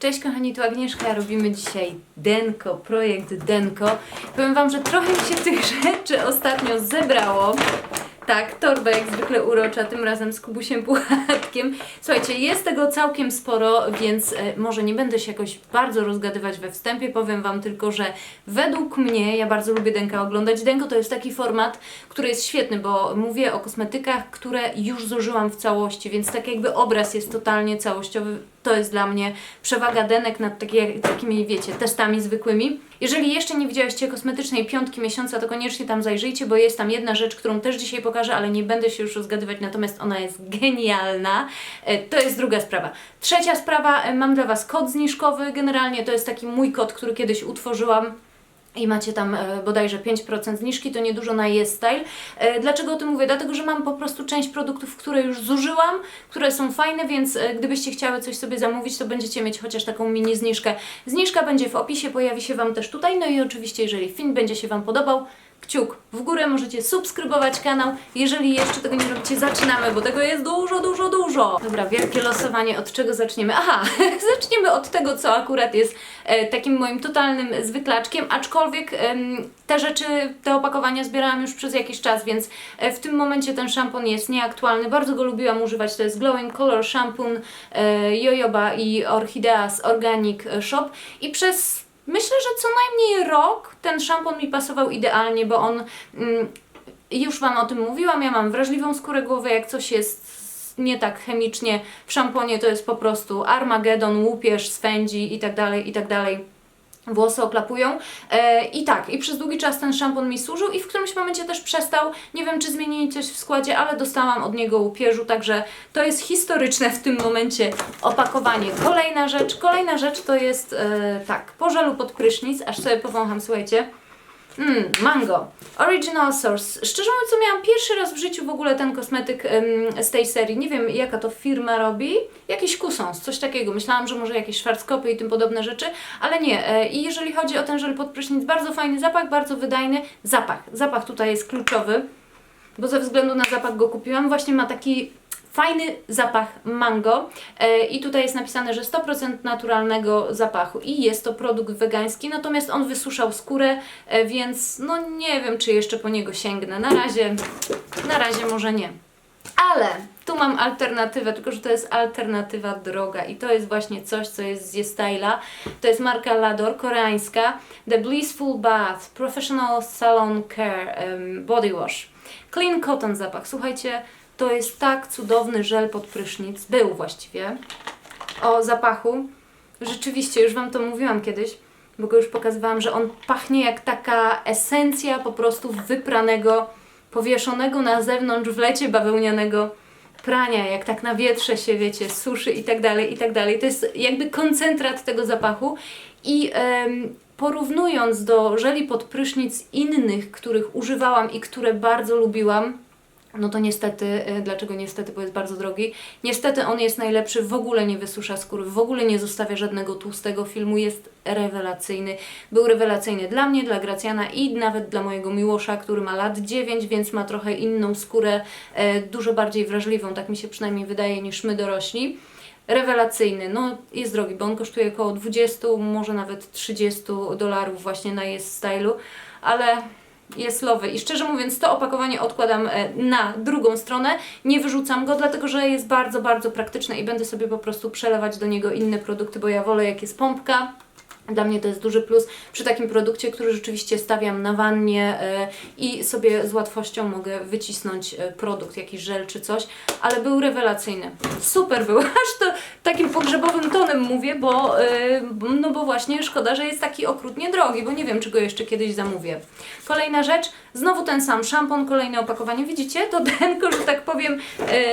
Cześć kochani, tu Agnieszka, robimy dzisiaj Denko, projekt Denko. Powiem Wam, że trochę mi się tych rzeczy ostatnio zebrało. Tak, torba jak zwykle urocza, tym razem z Kubusiem Puchatkiem. Słuchajcie, jest tego całkiem sporo, więc e, może nie będę się jakoś bardzo rozgadywać we wstępie. Powiem Wam tylko, że według mnie, ja bardzo lubię Denka oglądać. Denko to jest taki format, który jest świetny, bo mówię o kosmetykach, które już zużyłam w całości, więc tak jakby obraz jest totalnie całościowy. To jest dla mnie przewaga denek nad takie, takimi, wiecie, testami zwykłymi. Jeżeli jeszcze nie widziałyście kosmetycznej piątki miesiąca, to koniecznie tam zajrzyjcie, bo jest tam jedna rzecz, którą też dzisiaj pokażę, ale nie będę się już rozgadywać, natomiast ona jest genialna. E, To jest druga sprawa. Trzecia sprawa, e, mam dla Was kod zniżkowy. Generalnie to jest taki mój kod, który kiedyś utworzyłam. I macie tam e, bodajże 5% zniżki, to niedużo na YesStyle. E, dlaczego o tym mówię? Dlatego, że mam po prostu część produktów, które już zużyłam, które są fajne, więc e, gdybyście chciały coś sobie zamówić, to będziecie mieć chociaż taką mini zniżkę. Zniżka będzie w opisie, pojawi się Wam też tutaj. No i oczywiście, jeżeli film będzie się Wam podobał, kciuk w górę, możecie subskrybować kanał. Jeżeli jeszcze tego nie robicie, zaczynamy, bo tego jest dużo, dużo, dużo. Dobra, wielkie losowanie, od czego zaczniemy? Aha, zaczniemy od tego, co akurat jest e, takim moim totalnym zwyklaczkiem, aczkolwiek em, te rzeczy, te opakowania zbierałam już przez jakiś czas, więc e, w tym momencie ten szampon jest nieaktualny. Bardzo go lubiłam używać, to jest Glowing Color Shampoo e, Jojoba i Orchideas Organic Shop i przez Myślę, że co najmniej rok ten szampon mi pasował idealnie, bo on mm, już Wam o tym mówiłam, ja mam wrażliwą skórę głowy, jak coś jest nie tak chemicznie w szamponie, to jest po prostu Armagedon, łupież, swędzi i tak dalej, i tak dalej. Włosy oklapują. E, I tak, i przez długi czas ten szampon mi służył i w którymś momencie też przestał. Nie wiem, czy zmienili coś w składzie, ale dostałam od niego łupieżu, także to jest historyczne w tym momencie opakowanie. Kolejna rzecz, kolejna rzecz to jest e, tak, po żelu pod prysznic, aż sobie powącham, słuchajcie. Mmm, mango. Original Source. Szczerze mówiąc, to miałam pierwszy raz w życiu w ogóle ten kosmetyk em, z tej serii. Nie wiem, jaka to firma robi. Jakiś kusons, coś takiego. Myślałam, że może jakieś szwarckopy i tym podobne rzeczy, ale nie. E, I jeżeli chodzi o ten żel pod prysznic, bardzo fajny zapach, bardzo wydajny. Zapach. Zapach tutaj jest kluczowy, bo ze względu na zapach go kupiłam. Właśnie ma taki fajny zapach mango e, i tutaj jest napisane, że 100% naturalnego zapachu i jest to produkt wegański, natomiast on wysuszał skórę, e, więc no nie wiem, czy jeszcze po niego sięgnę. Na razie, na razie może nie. Ale tu mam alternatywę, tylko że to jest alternatywa droga i to jest właśnie coś, co jest z Yestyla. To jest marka Lador, koreańska. The Blissful Bath Professional Salon Care em, Body Wash. Clean Cotton zapach. Słuchajcie, to jest tak cudowny żel pod prysznic. Był właściwie. O zapachu. Rzeczywiście, już Wam to mówiłam kiedyś, bo go już pokazywałam, że on pachnie jak taka esencja po prostu wypranego, powieszonego na zewnątrz w lecie bawełnianego prania, jak tak na wietrze się, wiecie, suszy i tak dalej, i tak dalej. To jest jakby koncentrat tego zapachu i porównując do żeli pod prysznic innych, których używałam i które bardzo lubiłam, no to niestety, y, dlaczego niestety, bo jest bardzo drogi. Niestety on jest najlepszy, w ogóle nie wysusza skóry, w ogóle nie zostawia żadnego tłustego filmu, jest rewelacyjny. Był rewelacyjny dla mnie, dla Gracjana i nawet dla mojego Miłosza, który ma lat 9, więc ma trochę inną skórę, e, dużo bardziej wrażliwą, tak mi się przynajmniej wydaje, niż my dorośli. Rewelacyjny, no jest drogi, bo on kosztuje około 20, może nawet 30 dolarów właśnie na jest stylu, ale jest lowy i szczerze mówiąc to opakowanie odkładam e, na drugą stronę, nie wyrzucam go, dlatego że jest bardzo, bardzo praktyczne i będę sobie po prostu przelewać do niego inne produkty, bo ja wolę jak jest pompka. Dla mnie to jest duży plus przy takim produkcie, który rzeczywiście stawiam na wannie e, i sobie z łatwością mogę wycisnąć e, produkt, jakiś żel czy coś, ale był rewelacyjny. Super był, aż to takim pogrzebowym tonem mówię, bo, e, no bo właśnie szkoda, że jest taki okrutnie drogi, bo nie wiem, czy go jeszcze kiedyś zamówię. Kolejna rzecz, znowu ten sam szampon, kolejne opakowanie. Widzicie? To denko, że tak powiem, e,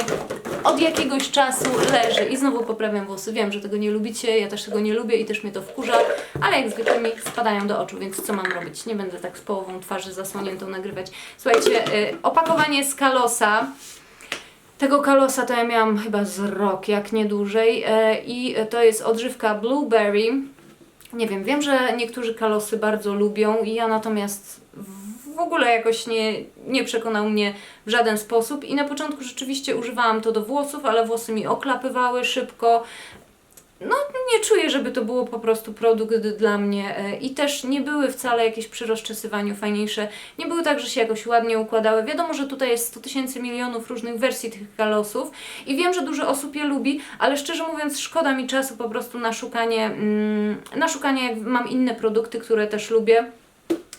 od jakiegoś czasu leży i znowu poprawiam włosy. Wiem, że tego nie lubicie, ja też tego nie lubię i też mnie to wkurza, ale jak zwykle mi spadają do oczu, więc co mam robić? Nie będę tak z połową twarzy zasłoniętą nagrywać. Słuchajcie, e, opakowanie z Kalosa. Tego kalosa to ja miałam chyba z rok, jak nie dłużej. E, I to jest odżywka Blueberry. Nie wiem, wiem, że niektórzy kalosy bardzo lubią i ja natomiast w ogóle jakoś nie, nie przekonał mnie w żaden sposób. I na początku rzeczywiście używałam to do włosów, ale włosy mi oklapywały szybko. no nie czuję, żeby to było po prostu produkt dla mnie e, i też nie były wcale jakieś przy rozczesywaniu fajniejsze. Nie były tak, że się jakoś ładnie układały. Wiadomo, że tutaj jest 100 tysięcy milionów różnych wersji tych kalosów i wiem, że dużo osób je lubi, ale szczerze mówiąc szkoda mi czasu po prostu na szukanie, mm, na szukanie jak mam inne produkty, które też lubię.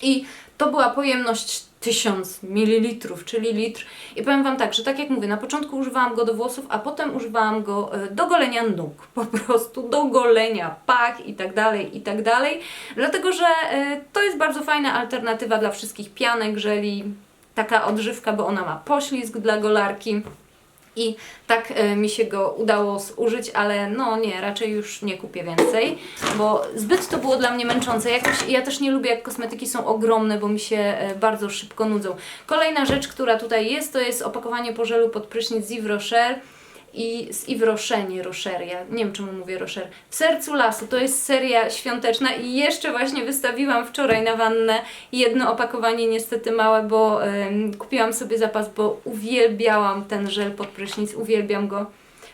I to była pojemność 1000 ml, czyli litr. I powiem Wam tak, że tak jak mówię, na początku używałam go do włosów, a potem używałam go e, do golenia nóg. Po prostu do golenia pach i tak dalej, i tak dalej. Dlatego, że e, to jest bardzo fajna alternatywa dla wszystkich pianek, żeli taka odżywka, bo ona ma poślizg dla golarki. I tak e, mi się go udało zużyć, ale no nie, raczej już nie kupię więcej, bo zbyt to było dla mnie męczące. Jakoś, ja też nie lubię, jak kosmetyki są ogromne, bo mi się e, bardzo szybko nudzą. Kolejna rzecz, która tutaj jest, to jest opakowanie po żelu pod prysznic Yves Rocher i z Yves Rocher, nie Rocher, ja nie wiem czemu mówię Rocher. W sercu lasu, to jest seria świąteczna i jeszcze właśnie wystawiłam wczoraj na wannę jedno opakowanie, niestety małe, bo em, kupiłam sobie zapas, bo uwielbiałam ten żel pod prysznic, uwielbiam go.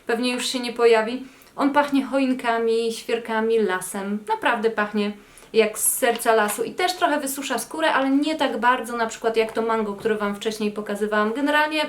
Pewnie już się nie pojawi. On pachnie choinkami, świerkami, lasem. Naprawdę pachnie jak z serca lasu i też trochę wysusza skórę, ale nie tak bardzo na przykład jak to mango, które Wam wcześniej pokazywałam. Generalnie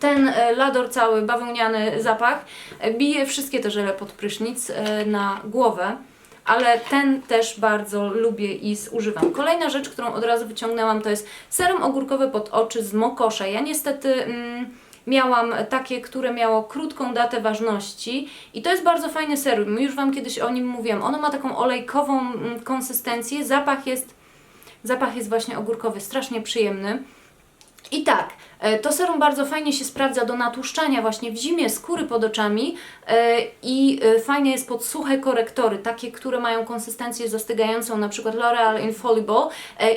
ten e, lador cały, bawełniany zapach e, bije wszystkie te żele pod prysznic e, na głowę, ale ten też bardzo lubię i zużywam. Kolejna rzecz, którą od razu wyciągnęłam, to jest serum ogórkowy pod oczy z Mokosza. Ja niestety... Mm, Miałam takie, które miało krótką datę ważności i to jest bardzo fajny serum. Już Wam kiedyś o nim mówiłam. Ono ma taką olejkową mm, konsystencję, zapach jest, zapach jest właśnie ogórkowy, strasznie przyjemny. I tak, e, to serum bardzo fajnie się sprawdza do natłuszczania właśnie w zimie skóry pod oczami e, i e, fajnie jest pod suche korektory, takie, które mają konsystencję zastygającą, na przykład L'Oreal Infallible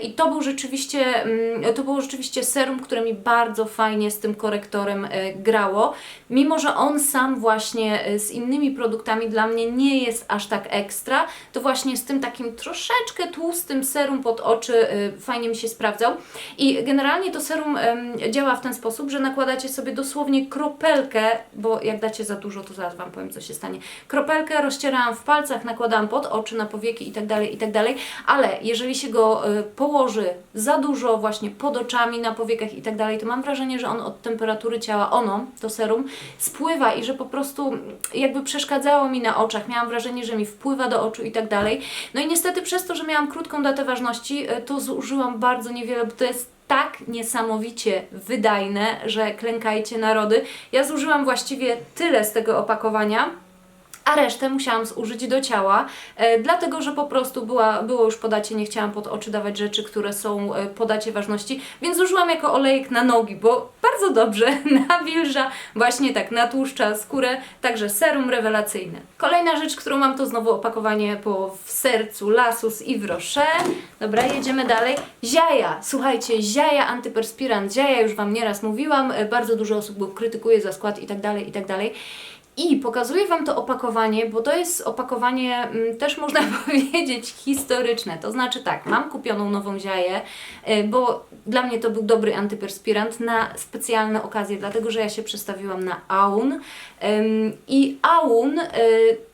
i to był rzeczywiście, mm, to było rzeczywiście serum, które mi bardzo fajnie z tym korektorem grało, mimo że on sam właśnie z innymi produktami dla mnie nie jest aż tak ekstra, to właśnie z tym takim troszeczkę tłustym serum pod oczy fajnie mi się sprawdzał. I generalnie to serum działa w ten sposób, że nakładacie sobie dosłownie kropelkę, bo jak dacie za dużo, to zaraz Wam powiem, co się stanie. Kropelkę rozcierałam w palcach, nakładałam pod oczy, na powieki i tak dalej, i tak ale jeżeli się go y, położy za dużo właśnie pod oczami, na powiekach i tak to mam wrażenie, że on od temperatury ciała, ono, to serum, spływa i że po prostu jakby przeszkadzało mi na oczach. Miałam wrażenie, że mi wpływa do oczu i dalej. No i niestety przez to, że miałam krótką datę ważności, y, to zużyłam bardzo niewiele, bo to jest tak niesamowicie wydajne, że klękajcie narody. Ja zużyłam właściwie tyle z tego opakowania, a resztę musiałam zużyć do ciała, e, dlatego że po prostu była, było już podacie, nie chciałam pod oczy dawać rzeczy, które są e, podacie ważności, więc zużyłam jako olejek na nogi, bo bardzo dobrze nawilża, właśnie tak natłuszcza skórę, także serum rewelacyjne. Kolejna rzecz, którą mam to znowu opakowanie po w sercu lasu z Yves. Dobra, jedziemy dalej. Ziaja, słuchajcie, ziaja antyperspirant, ziaja już Wam nieraz mówiłam, e, bardzo dużo osób go krytykuje za skład i tak dalej, i tak dalej. I pokazuję Wam to opakowanie, bo to jest opakowanie mm, też można powiedzieć historyczne. To znaczy tak, mam kupioną nową ziaję, y, bo dla mnie to był dobry antyperspirant na specjalne okazje, dlatego że ja się przestawiłam na Aun. Ym, I Aun y,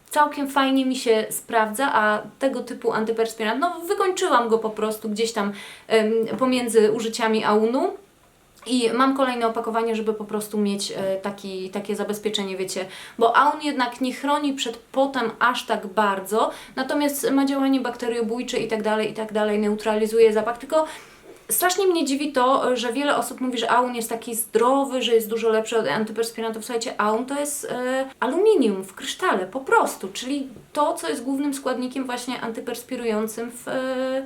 całkiem fajnie mi się sprawdza, a tego typu antyperspirant, no wykończyłam go po prostu gdzieś tam ym, pomiędzy użyciami Aunu. I mam kolejne opakowanie, żeby po prostu mieć e, taki, takie zabezpieczenie, wiecie, bo Aun jednak nie chroni przed potem aż tak bardzo, natomiast ma działanie bakteriobójcze i tak dalej, i tak dalej, neutralizuje zapach, tylko strasznie mnie dziwi to, że wiele osób mówi, że Aun jest taki zdrowy, że jest dużo lepszy od antyperspirantów. Słuchajcie, Aun to jest e, aluminium w krysztale, po prostu, czyli to, co jest głównym składnikiem właśnie antyperspirującym w... E,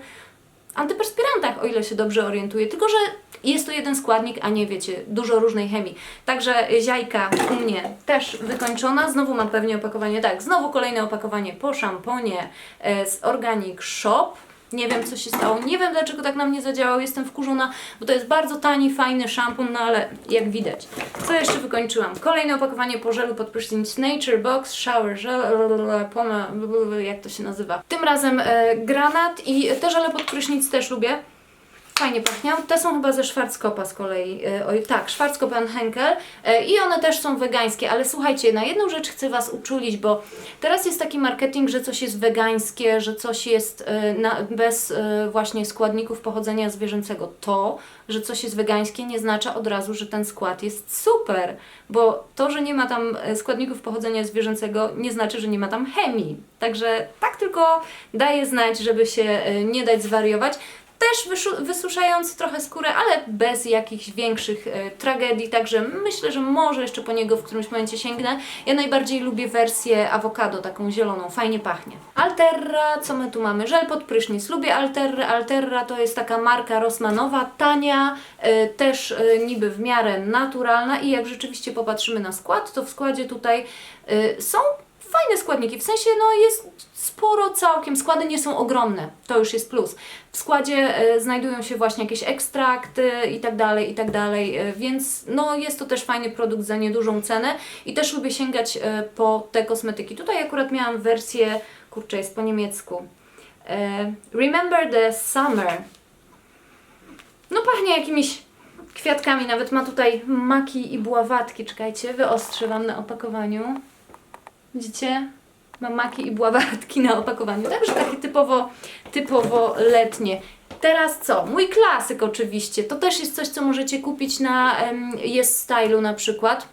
antyperspirantach, o ile się dobrze orientuję, tylko że jest to jeden składnik, a nie wiecie, dużo różnej chemii. Także ziajka u mnie też wykończona. Znowu mam pewnie opakowanie, tak, znowu kolejne opakowanie po szamponie e, z Organic Shop. Nie wiem, co się stało. Nie wiem, dlaczego tak na mnie zadziałał. Jestem wkurzona, bo to jest bardzo tani, fajny szampon, no ale jak widać. Co jeszcze wykończyłam? Kolejne opakowanie po żelu pod prysznic Nature Box Shower Gel, poma, jak to się nazywa. Tym razem e, granat i te żele pod prysznic też lubię. Fajnie pachnią. Te są chyba ze Schwarzkopa z kolei. E, Oj, tak, Schwarzkop Henkel. E, I one też są wegańskie, ale słuchajcie, na jedną rzecz chcę Was uczulić, bo teraz jest taki marketing, że coś jest wegańskie, że coś jest e, na, bez właśnie składników pochodzenia zwierzęcego. To, że coś jest wegańskie, nie znaczy od razu, że ten skład jest super, bo to, że nie ma tam składników pochodzenia zwierzęcego, nie znaczy, że nie ma tam chemii. Także tak tylko daje znać, żeby się nie dać zwariować. Też wysuszający trochę skórę, ale bez jakichś większych e, tragedii, także myślę, że może jeszcze po niego w którymś momencie sięgnę. Ja najbardziej lubię wersję awokado, taką zieloną, fajnie pachnie. Alterra, co my tu mamy? Żel pod prysznic. Lubię Alterra. Alterra to jest taka marka Rossmanowa, tania, e, też e, niby w miarę naturalna i jak rzeczywiście popatrzymy na skład, to w składzie tutaj e, są fajne składniki, w sensie no jest sporo całkiem, składy nie są ogromne, to już jest plus. W składzie e, znajdują się właśnie jakieś ekstrakty i tak dalej, i tak dalej, e, więc no jest to też fajny produkt za niedużą cenę i też lubię sięgać e, po te kosmetyki. Tutaj akurat miałam wersję, kurczę jest po niemiecku, Remember the Summer. No pachnie jakimiś kwiatkami, nawet ma tutaj maki i buławatki, czekajcie, wyostrzę Wam na opakowaniu. Widzicie? Ma maki i buławatki na opakowaniu. Także takie typowo, typowo letnie. Teraz co? Mój klasyk oczywiście. To też jest coś, co możecie kupić na Yes Stylu na przykład.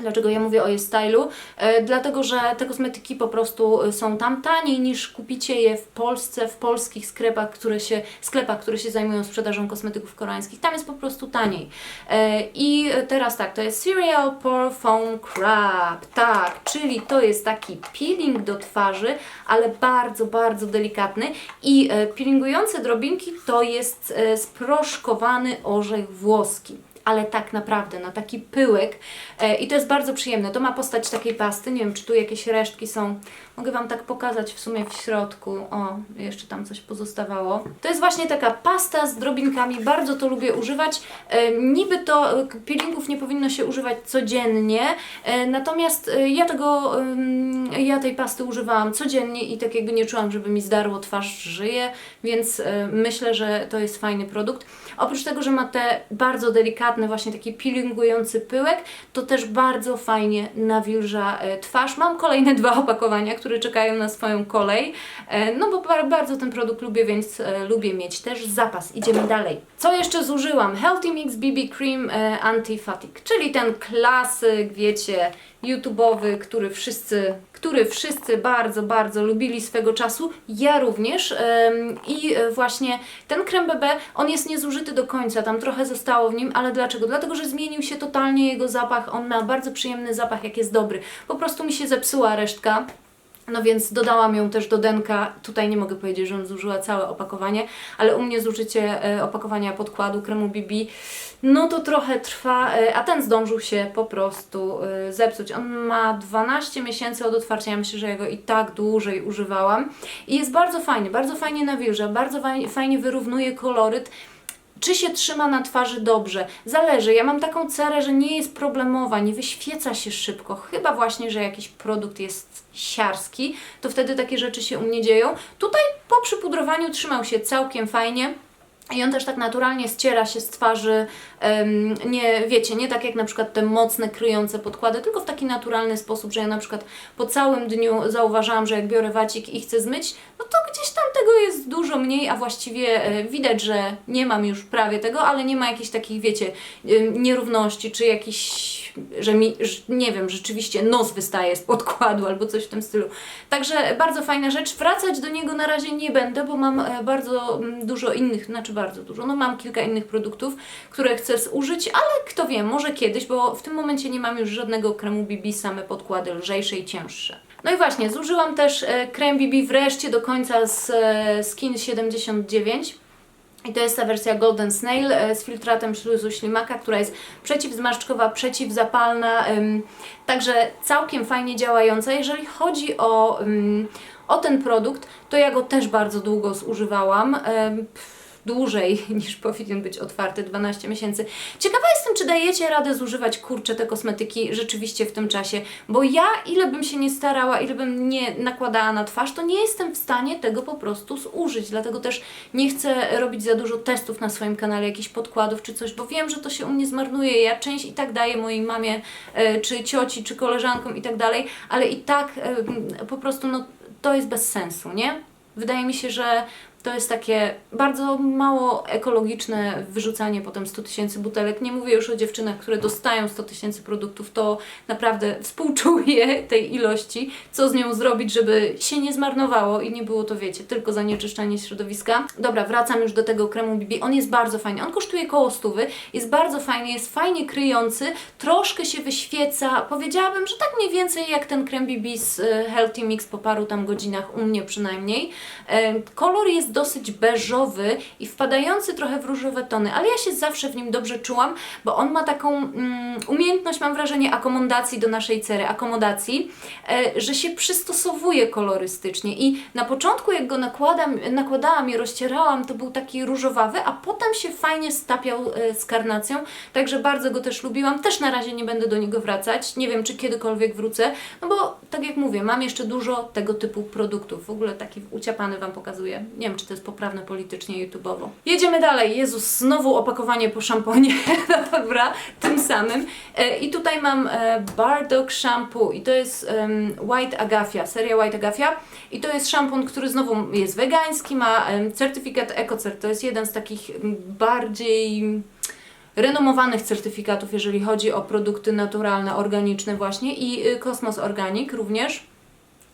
Dlaczego ja mówię o Yes Stylu? E, dlatego, że te kosmetyki po prostu e, są tam taniej niż kupicie je w Polsce, w polskich sklepach, które się, sklepach, które się zajmują sprzedażą kosmetyków koreańskich. Tam jest po prostu taniej. E, I teraz tak, to jest Cereal Pore Foam Crab. Tak, czyli to jest taki peeling do twarzy, ale bardzo, bardzo delikatny. I peelingujące drobinki to jest sproszkowany orzech włoski ale tak naprawdę na taki pyłek e, i to jest bardzo przyjemne. To ma postać takiej pasty, nie wiem czy tu jakieś resztki są. Mogę Wam tak pokazać w sumie w środku. O, jeszcze tam coś pozostawało. To jest właśnie taka pasta z drobinkami, bardzo to lubię używać. E, niby to e, peelingów nie powinno się używać codziennie, e, natomiast e, ja tego, ym, ja tej pasty używałam codziennie i tak jakby nie czułam, żeby mi zdarło twarz żyje, więc e, myślę, że to jest fajny produkt. Oprócz tego, że ma te bardzo delikatny, właśnie taki peelingujący pyłek, to też bardzo fajnie nawilża e, twarz. Mam kolejne dwa opakowania, które czekają na swoją kolej, e, no bo ba- bardzo ten produkt lubię, więc e, lubię mieć też zapas. Idziemy dalej. Co jeszcze zużyłam? Healthy Mix BB Cream e, Anti-Fatigue, czyli ten klasyk, wiecie, YouTubeowy, który wszyscy, który wszyscy bardzo, bardzo lubili swego czasu. Ja również. I właśnie ten krem BB, on jest niezużyty do końca, tam trochę zostało w nim, ale dlaczego? Dlatego, że zmienił się totalnie jego zapach. On ma bardzo przyjemny zapach, jak jest dobry. Po prostu mi się zepsuła resztka. No więc dodałam ją też do denka. Tutaj nie mogę powiedzieć, że zużyła całe opakowanie, ale u mnie zużycie e, opakowania podkładu kremu BB, no to trochę trwa, e, a ten zdążył się po prostu e, zepsuć. On ma 12 miesięcy od otwarcia, ja myślę, że ja go i tak dłużej używałam. I jest bardzo fajny, bardzo fajnie nawilża, bardzo fajnie, fajnie wyrównuje koloryt. Czy się trzyma na twarzy dobrze? Zależy. Ja mam taką cerę, że nie jest problemowa, nie wyświeca się szybko. Chyba właśnie, że jakiś produkt jest siarski, to wtedy takie rzeczy się u mnie dzieją. Tutaj po przypudrowaniu trzymał się całkiem fajnie. I on też tak naturalnie ściera się z twarzy, nie wiecie, nie tak jak na przykład te mocne, kryjące podkłady, tylko w taki naturalny sposób, że ja na przykład po całym dniu zauważyłam, że jak biorę wacik i chcę zmyć, no to gdzieś tam tego jest dużo mniej, a właściwie e, widać, że nie mam już prawie tego, ale nie ma jakichś takich, wiecie, em, nierówności, czy jakiś, że mi, nie wiem, rzeczywiście nos wystaje z podkładu albo coś w tym stylu. Także bardzo fajna rzecz. Wracać do niego na razie nie będę, bo mam e, bardzo dużo innych, znaczy bardzo dużo, no mam kilka innych produktów, które chcę zużyć, ale kto wie, może kiedyś, bo w tym momencie nie mam już żadnego kremu BB, same podkłady lżejsze i cięższe. No i właśnie, zużyłam też e, krem BB wreszcie do końca z e, Skin 79. I to jest ta wersja Golden Snail e, z filtratem śluzu ślimaka, która jest przeciwzmarszczkowa, przeciwzapalna, także całkiem fajnie działająca. Jeżeli chodzi o, o ten produkt, to ja go też bardzo długo zużywałam. Dłużej niż powinien być otwarty 12 miesięcy. Ciekawa jestem, czy dajecie radę zużywać kurczę te kosmetyki rzeczywiście w tym czasie, bo ja ile bym się nie starała, ile bym nie nakładała na twarz, to nie jestem w stanie tego po prostu zużyć. Dlatego też nie chcę robić za dużo testów na swoim kanale, jakichś podkładów czy coś, bo wiem, że to się u mnie zmarnuje. Ja część i tak daję mojej mamie, e, czy cioci, czy koleżankom i tak dalej, ale i tak po prostu no, to jest bez sensu, nie? Wydaje mi się, że to jest takie bardzo mało ekologiczne wyrzucanie potem 100 tysięcy butelek. Nie mówię już o dziewczynach, które dostają 100 tysięcy produktów, to naprawdę współczuję tej ilości, co z nią zrobić, żeby się nie zmarnowało i nie było to, wiecie, tylko zanieczyszczenie środowiska. Dobra, wracam już do tego kremu BB. On jest bardzo fajny. On kosztuje koło stówy, jest bardzo fajny, jest fajnie kryjący, troszkę się wyświeca. Powiedziałabym, że tak mniej więcej jak ten krem BB z e, Healthy Mix po paru tam godzinach, u mnie przynajmniej. E, Kolor jest dosyć beżowy i wpadający trochę w różowe tony, ale ja się zawsze w nim dobrze czułam, bo on ma taką mm, umiejętność, mam wrażenie, akomodacji do naszej cery, akomodacji, e, że się przystosowuje kolorystycznie. I na początku jak go nakładam, nakładałam i rozcierałam, to był taki różowawy, a potem się fajnie stapiał e, z karnacją, także bardzo go też lubiłam, też na razie nie będę do niego wracać, nie wiem czy kiedykolwiek wrócę, no bo tak jak mówię, mam jeszcze dużo tego typu produktów, w ogóle taki uciapany Wam pokazuję, nie wiem czy to jest poprawne politycznie YouTube'owo. Jedziemy dalej, Jezus, znowu opakowanie po szamponie, no dobra, tym samym. E, i tutaj mam e, Bardog Shampoo i to jest White Agafia, seria White Agafia. I to jest szampon, który znowu jest wegański, ma certyfikat EcoCert, to jest jeden z takich bardziej renomowanych certyfikatów, jeżeli chodzi o produkty naturalne, organiczne właśnie i y, Kosmos Organic również.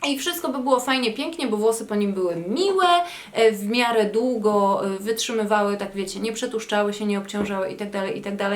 I wszystko by było fajnie, pięknie, bo włosy po nim były miłe, e, w miarę długo e, wytrzymywały, tak wiecie, nie przetłuszczały się, nie obciążały itd., itd.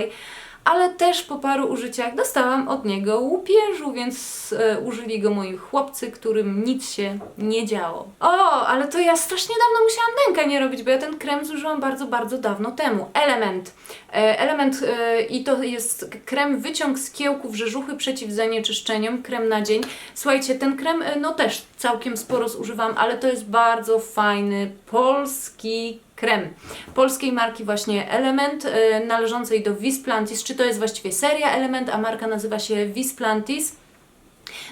Ale też po paru użyciach dostałam od niego łupieżu, więc e, użyli go moi chłopcy, którym nic się nie działo. O, ale to ja strasznie dawno musiałam denka nie robić, bo ja ten krem zużyłam bardzo, bardzo dawno temu. Element. E, element e, i to jest krem wyciąg z kiełków rzeżuchy przeciw zanieczyszczeniom, krem na dzień. Słuchajcie, ten krem e, no też całkiem sporo zużywam, ale to jest bardzo fajny polski krem polskiej marki właśnie Element, e, należącej do Visplantis. Czy to jest właściwie seria Element, a marka nazywa się Visplantis.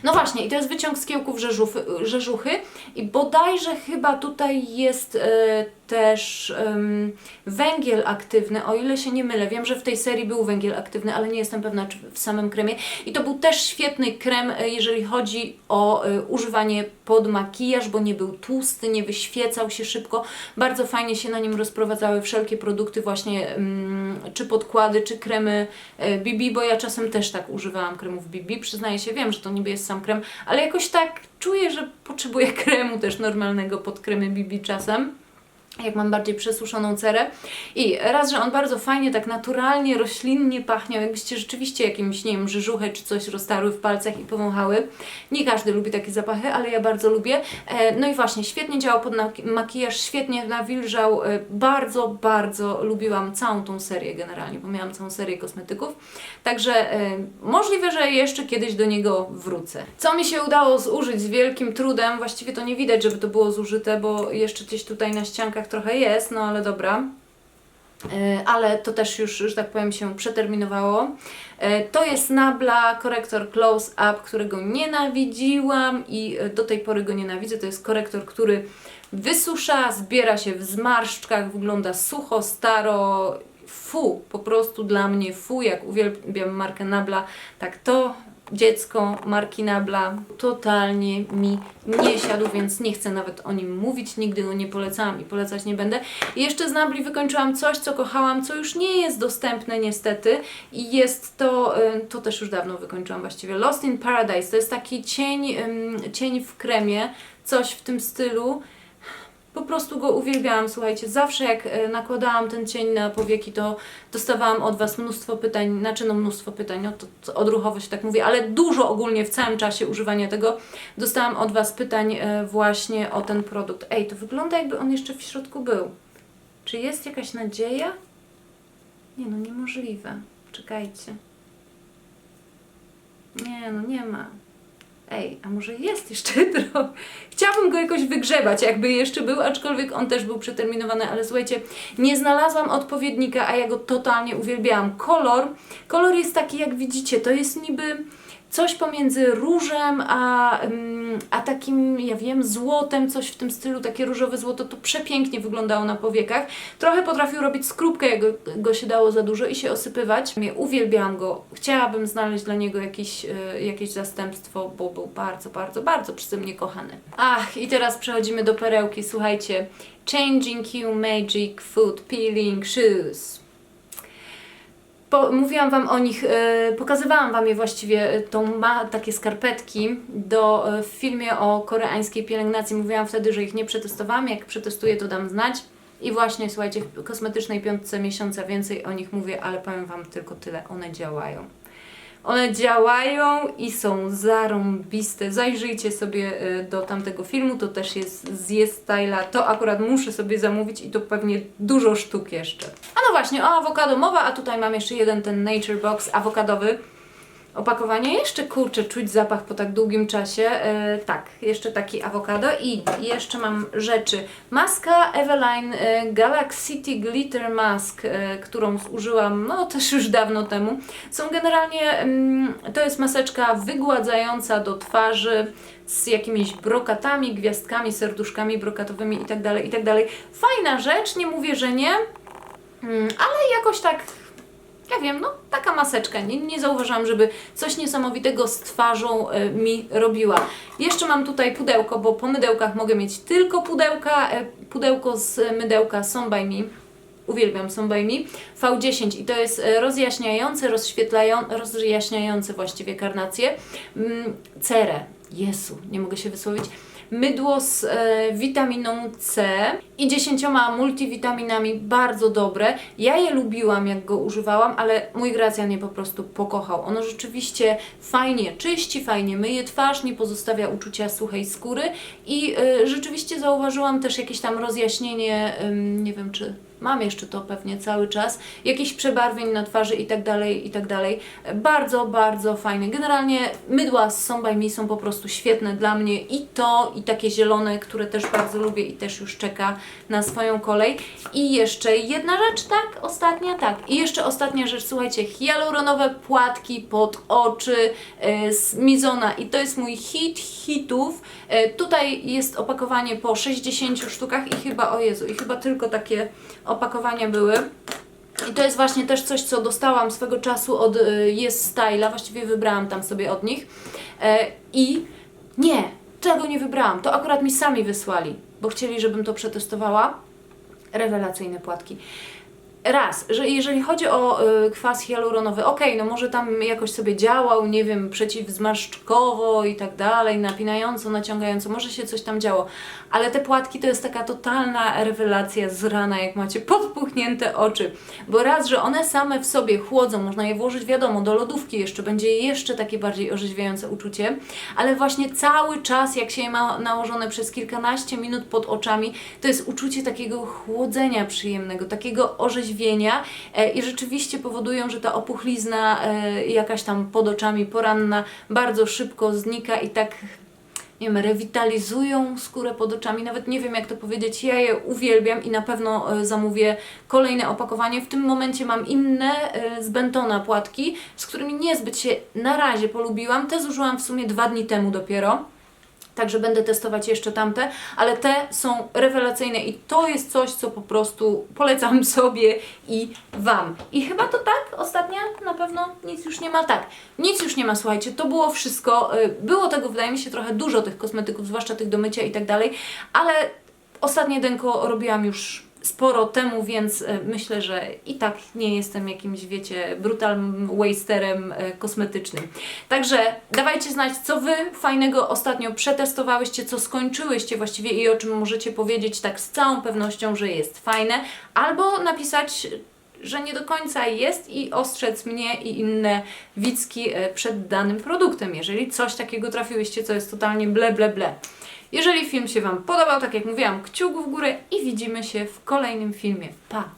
No właśnie, i to jest wyciąg z kiełków rzeżuchy, rzeżuchy i bodajże chyba tutaj jest e, też em, węgiel aktywny, o ile się nie mylę. Wiem, że w tej serii był węgiel aktywny, ale nie jestem pewna, czy w samym kremie. I to był też świetny krem, e, jeżeli chodzi o e, używanie pod makijaż, bo nie był tłusty, nie wyświecał się szybko. Bardzo fajnie się na nim rozprowadzały wszelkie produkty, właśnie czy podkłady, czy kremy e, BB, bo ja czasem też tak używałam kremów BB. Przyznaję się, wiem, że to niby jest sam krem, ale jakoś tak czuję, że potrzebuję kremu też normalnego pod kremy BB czasem jak mam bardziej przesuszoną cerę. I raz, że on bardzo fajnie, tak naturalnie, roślinnie pachniał, jakbyście rzeczywiście jakimś, nie wiem, rzeżuchę czy coś roztarły w palcach i powąchały. Nie każdy lubi takie zapachy, ale ja bardzo lubię. E, No i właśnie, świetnie działał pod makijaż, świetnie nawilżał. E, Bardzo, bardzo lubiłam całą tą serię generalnie, bo miałam całą serię kosmetyków. Także e, możliwe, że jeszcze kiedyś do niego wrócę. Co mi się udało zużyć z wielkim trudem, właściwie to nie widać, żeby to było zużyte, bo jeszcze gdzieś tutaj na ściankach trochę jest, no ale dobra. E, ale to też już, że tak powiem, się przeterminowało. E, To jest Nabla korektor Close Up, którego nienawidziłam i e, do tej pory go nienawidzę. To jest korektor, który wysusza, zbiera się w zmarszczkach, wygląda sucho, staro. Fu, po prostu dla mnie fu, jak uwielbiam markę Nabla, tak to dziecko marki Nabla totalnie mi nie siadł, więc nie chcę nawet o nim mówić, nigdy go nie polecałam i polecać nie będę. I jeszcze z Nabli wykończyłam coś, co kochałam, co już nie jest dostępne niestety i jest to, to też już dawno wykończyłam właściwie, Lost in Paradise, to jest taki cień, cień w kremie, coś w tym stylu. Po prostu go uwielbiałam, słuchajcie. Zawsze jak e, nakładałam ten cień na powieki, to dostawałam od Was mnóstwo pytań, znaczy no mnóstwo pytań, no to, to odruchowo się tak mówię, ale dużo ogólnie w całym czasie używania tego dostałam od Was pytań e, właśnie o ten produkt. Ej, to wygląda jakby on jeszcze w środku był. Czy jest jakaś nadzieja? Nie no, niemożliwe. Czekajcie. Nie no, nie ma. Ej, a może jest jeszcze trochę? Chciałabym go jakoś wygrzebać, jakby jeszcze był, aczkolwiek on też był przeterminowany, ale słuchajcie, nie znalazłam odpowiednika, a ja go totalnie uwielbiałam. Kolor, kolor jest taki, jak widzicie, to jest niby coś pomiędzy różem, a, ym, a takim, ja wiem, złotem, coś w tym stylu, takie różowe złoto, to przepięknie wyglądało na powiekach. Trochę potrafił robić skrupkę, jak go, go się dało za dużo i się osypywać. Ja uwielbiałam go. Chciałabym znaleźć dla niego jakieś, y, jakieś zastępstwo, bo był bardzo, bardzo, bardzo przeze mnie kochany. Ach, i teraz przechodzimy do perełki. Słuchajcie, Changing You Magic Food Peeling Shoes. Po, mówiłam Wam o nich, e, pokazywałam Wam je właściwie, e, tą ma takie skarpetki do, e, w filmie o koreańskiej pielęgnacji. Mówiłam wtedy, że ich nie przetestowałam, jak przetestuję to dam znać. I właśnie, słuchajcie, w kosmetycznej piątce miesiąca więcej o nich mówię, ale powiem Wam tylko tyle, one działają. One działają i są zarąbiste. Zajrzyjcie sobie y, do tamtego filmu, to też jest z Yes Styla. To akurat muszę sobie zamówić i to pewnie dużo sztuk jeszcze. A no właśnie, o awokado mowa, a tutaj mam jeszcze jeden ten Nature Box awokadowy. Opakowanie jeszcze kurczę, czuć zapach po tak długim czasie. E, tak, jeszcze taki awokado i jeszcze mam rzeczy. Maska Eveline e, Glitter Mask, e, którą zużyłam no też już dawno temu. Są generalnie, mm, to jest maseczka wygładzająca do twarzy z jakimiś brokatami, gwiazdkami, serduszkami brokatowymi itd., itd. Fajna rzecz, nie mówię, że nie, mm, ale jakoś tak ja wiem, no taka maseczka. Nie, nie zauważyłam, żeby coś niesamowitego z twarzą e, mi robiła. Jeszcze mam tutaj pudełko, bo po mydełkach mogę mieć tylko pudełka. E, pudełko z mydełka Some by Me. Uwielbiam Some by Me. V10 i to jest e, rozjaśniające, rozświetlające, rozjaśniające właściwie karnację. Mm, cerę. Jezu, nie mogę się wysłowić mydło z e, witaminą C i dziesięcioma multivitaminami, bardzo dobre. Ja je lubiłam, jak go używałam, ale mój Gracjan je po prostu pokochał. Ono rzeczywiście fajnie czyści, fajnie myje twarz, nie pozostawia uczucia suchej skóry i e, rzeczywiście zauważyłam też jakieś tam rozjaśnienie, ym, nie wiem czy mam jeszcze to pewnie cały czas, jakichś przebarwień na twarzy i tak dalej, i tak dalej. Bardzo, bardzo fajne. Generalnie mydła z Some by Me są po prostu świetne dla mnie i to, i takie zielone, które też bardzo lubię i też już czeka na swoją kolej. I jeszcze jedna rzecz, tak? Ostatnia, tak. I jeszcze ostatnia rzecz, słuchajcie, hialuronowe płatki pod oczy e, z Mizona i to jest mój hit hitów. E, tutaj jest opakowanie po 60 sztukach i chyba, o Jezu, i chyba tylko takie opakowania były. I to jest właśnie też coś, co dostałam swego czasu od Yes Style'a, właściwie wybrałam tam sobie od nich. E, I nie, czego nie wybrałam, to akurat mi sami wysłali, bo chcieli, żebym to przetestowała. Rewelacyjne płatki. Raz, że jeżeli chodzi o y, kwas hialuronowy, okej, no może tam jakoś sobie działał, nie wiem, przeciwzmarszczkowo i tak dalej, napinająco, naciągająco, może się coś tam działo, ale te płatki to jest taka totalna rewelacja z rana, jak macie podpuchnięte oczy, bo raz, że one same w sobie chłodzą, można je włożyć, wiadomo, do lodówki jeszcze, będzie jeszcze takie bardziej orzeźwiające uczucie, ale właśnie cały czas, jak się je ma nałożone przez kilkanaście minut pod oczami, to jest uczucie takiego chłodzenia przyjemnego, takiego orzeźwienia e, i rzeczywiście powodują, że ta opuchlizna e, jakaś tam pod oczami poranna bardzo szybko znika i tak nie wiem, rewitalizują skórę pod oczami, nawet nie wiem jak to powiedzieć, ja je uwielbiam i na pewno e, zamówię kolejne opakowanie. W tym momencie mam inne e, z Bentona płatki, z którymi niezbyt się na razie polubiłam. Te zużyłam w sumie dwa dni temu dopiero. Także będę testować jeszcze tamte, ale te są rewelacyjne i to jest coś, co po prostu polecam sobie i Wam. I chyba to tak, ostatnia na pewno nic już nie ma. Tak, nic już nie ma, słuchajcie, to było wszystko. Y, Było tego, wydaje mi się, trochę dużo tych kosmetyków, zwłaszcza tych do mycia i tak dalej, ale ostatnie denko robiłam już sporo temu, więc e, myślę, że i tak nie jestem jakimś, wiecie, brutalnym wasterem e, kosmetycznym. Także dawajcie znać, co Wy fajnego ostatnio przetestowałyście, co skończyłyście właściwie i o czym możecie powiedzieć tak z całą pewnością, że jest fajne, albo napisać że nie do końca jest i ostrzec mnie i inne widzki e, przed danym produktem, jeżeli coś takiego trafiłyście, co jest totalnie ble, ble, ble. Jeżeli film się Wam podobał, tak jak mówiłam, kciuk w górę i widzimy się w kolejnym filmie. Pa!